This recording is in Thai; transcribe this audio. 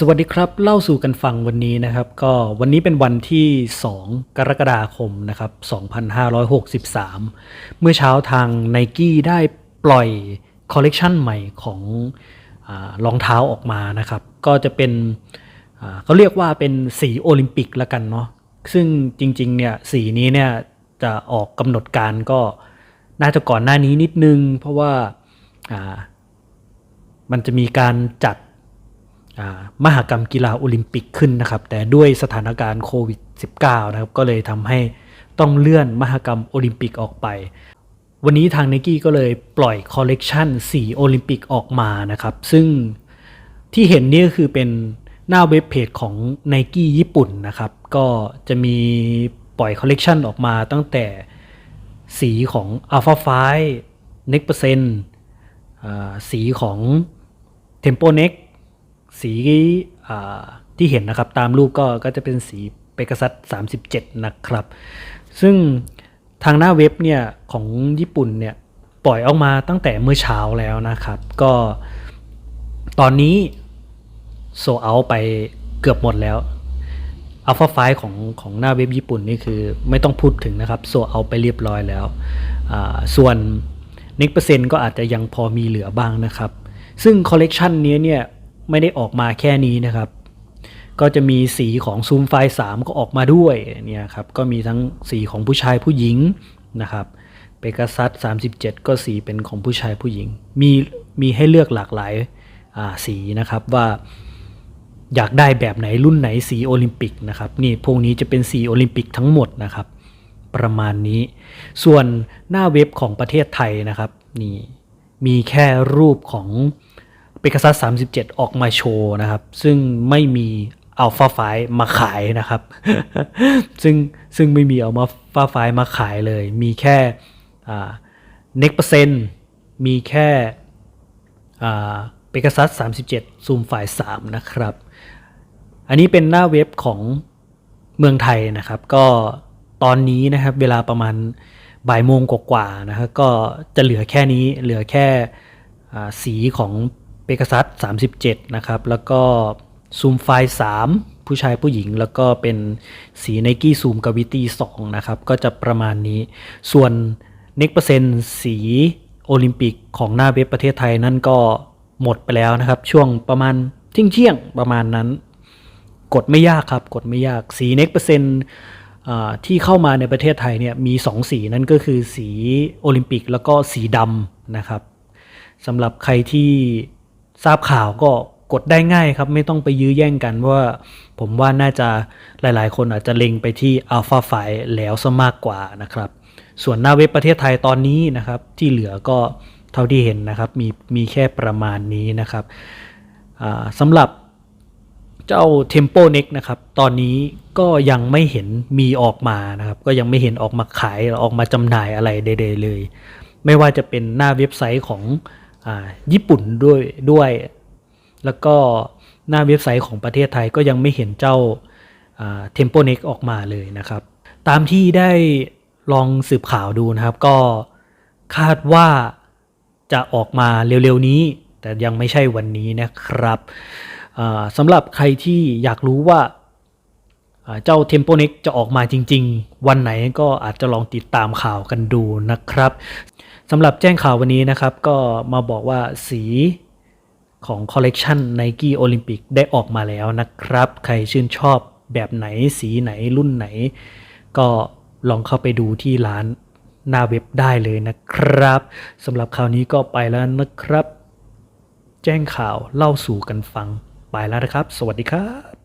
สวัสดีครับเล่าสู่กันฟังวันนี้นะครับ ก็วันนี้เป็นวันที่ 2 กรกฎาคมนะครับ 2563 เมื่อเช้าทาง n i กี้ได้ปล่อยคอลเลกชันใหม่ของอรองเท้าออกมานะครับ ก็จะเป็นเขาเรียกว่าเป็นสีโอลิมปิกละกันเนาะซึ่งจริงๆเนี่ยสีนี้เนี่ยจะออกกำหนดการก็น่าจะก่อนหน้านี้นิดนึง เพราะว่ามันจะมีการจัด มหกรรมกีฬาโอลิมปิกขึ้นนะครับ แต่ด้วยสถานการณ์โควิด -19 นะครับ ก็เลยทำให้ต้องเลื่อนมหกรรมโอลิมปิกออกไป วันนี้ทาง n i กี้ก็เลยปล่อยคอลเลกชันสีโอลิมปิกออกมานะครับ ซึ่งที่เห็นนี่ก็คือเป็นหน้าเว็บเพจของ n i กี้ญี่ปุ่นนะครับ ก็จะมีปล่อยคอลเลกชันออกมาตั้งแต่สีของ Alpha 5 Next Percent อ่าสีของ Tempo Next สีที่เห็นนะครับตามรูปก็ก็จะเป็นสีเปกัสัส37 นะครับ ซึ่งทางหน้าเว็บเนี่ยของญี่ปุ่นเนี่ยปล่อยออกมาตั้งแต่เมื่อเช้าแล้วนะครับ ก็ตอนนี้โซเอาไปเกือบหมดแล้วอัลฟาไฟของของหน้าเว็บญี่ปุ่นนี่คือไม่ต้องพูดถึงนะครับโซเอาไปเรียบร้อยแล้ว ส่วน n e x t เปอร์เซ็นต์ก็อาจจะยังพอมีเหลือบ้างนะครับ ซึ่งคอลเลกชันนี้เนี่ย ไม่ได้ออกมาแค่นี้นะครับ ก็จะมีสีของซูมไฟล์3ก็ออกมาด้วยเนี่ยครับก็มีทั้งสีของผู้ชายผู้หญิงนะครับเปกัสัส37 ก็สีเป็นของผู้ชายผู้หญิง มีมีให้เลือกหลากหลายาสีนะครับว่าอยากได้แบบไหนรุ่นไหนสีโอลิมปิกนะครับนี่พวกนี้จะเป็นสีโอลิมปิกทั้งหมดนะครับ ประมาณนี้ ส่วนหน้าเว็บของประเทศไทยนะครับนี่มีแค่รูปของ เปกัสัส37 ออกมาโชว์นะครับ ซึ่งไม่มีอัลฟาไฟมาขายนะครับ ซึ่งซึ่งไม่มีเอามาฟ้าไฟมาขายเลย มีแค่เน็กเปอร์เซนต์มีแค่เปกัสัส37 ซูมไฟล์3นะครับ อันนี้เป็นหน้าเว็บของเมืองไทยนะครับ ก็ตอนนี้นะครับเวลาประมาณบ่ายโมงกว่าๆนะครับก็จะเหลือแค่นี้เหลือแค่สีของ เปกัสัส37 นะครับ แล้วก็ซูมไฟล์ 3 ผู้ชายผู้หญิง แล้วก็เป็นสีไนกี้ซูมกาวิตี้2นะครับ ก็จะประมาณนี้ ส่วน n e x t เปอร์เซ็นสีโอลิมปิกของหน้าเว็บประเทศไทยนั่นก็หมดไปแล้วนะครับ ช่วงประมาณเที่ยงเที่ยงประมาณนั้น กดไม่ยากครับ กดไม่ยากสีเน็กเปอร์เซ็นต์ที่เข้ามาในประเทศไทยเนี่ยมี 2 สีนั่นก็คือสีโอลิมปิกแล้วก็สีดำนะครับสำหรับใครที่ ทราบข่าวก็กดได้ง่ายครับ ไม่ต้องไปยื้อแย่งกันว่าผมว่าน่าจะหลายๆ คนอาจจะเล็งไปที่ Alpha ไฟแล้วซะมากกว่านะครับ ส่วนหน้าเว็บประเทศไทยตอนนี้นะครับ ที่เหลือก็เท่าที่เห็นนะครับ มีมีแค่ประมาณนี้นะครับสำหรับเจ้า Tempo Nex นะครับ ตอนนี้ก็ยังไม่เห็นมีออกมานะครับ ก็ยังไม่เห็นออกมาขายหรือออกมาจำหน่ายอะไรใดๆเลย ไม่ว่าจะเป็นหน้าเว็บไซต์ของ ญี่ปุ่นด้วยด้วย แล้วก็หน้าเว็บไซต์ของประเทศไทยก็ยังไม่เห็นเจ้าอ่า Tempo Next ออกมาเลยนะครับ ตามที่ได้ลองสืบข่าวดูนะครับ ก็คาดว่าจะออกมาเร็วๆนี้ แต่ยังไม่ใช่วันนี้นะครับสำหรับใครที่อยากรู้ว่าอ่าเจ้า Tempo Next จะออกมาจริง ๆ วันไหนก็อาจจะลองติดตามข่าวกันดูนะครับ สำหรับแจ้งข่าววันนี้นะครับ ก็มาบอกว่าสีของคอลเลกชัน Nike Olympic ได้ออกมาแล้วนะครับ ใครชื่นชอบแบบไหนสีไหนรุ่นไหน ก็ลองเข้าไปดูที่ร้านหน้าเว็บได้เลยนะครับสำหรับคราวนี้ก็ไปแล้วนะครับ แจ้งข่าวเล่าสู่กันฟังไปแล้วนะครับ สวัสดีครับ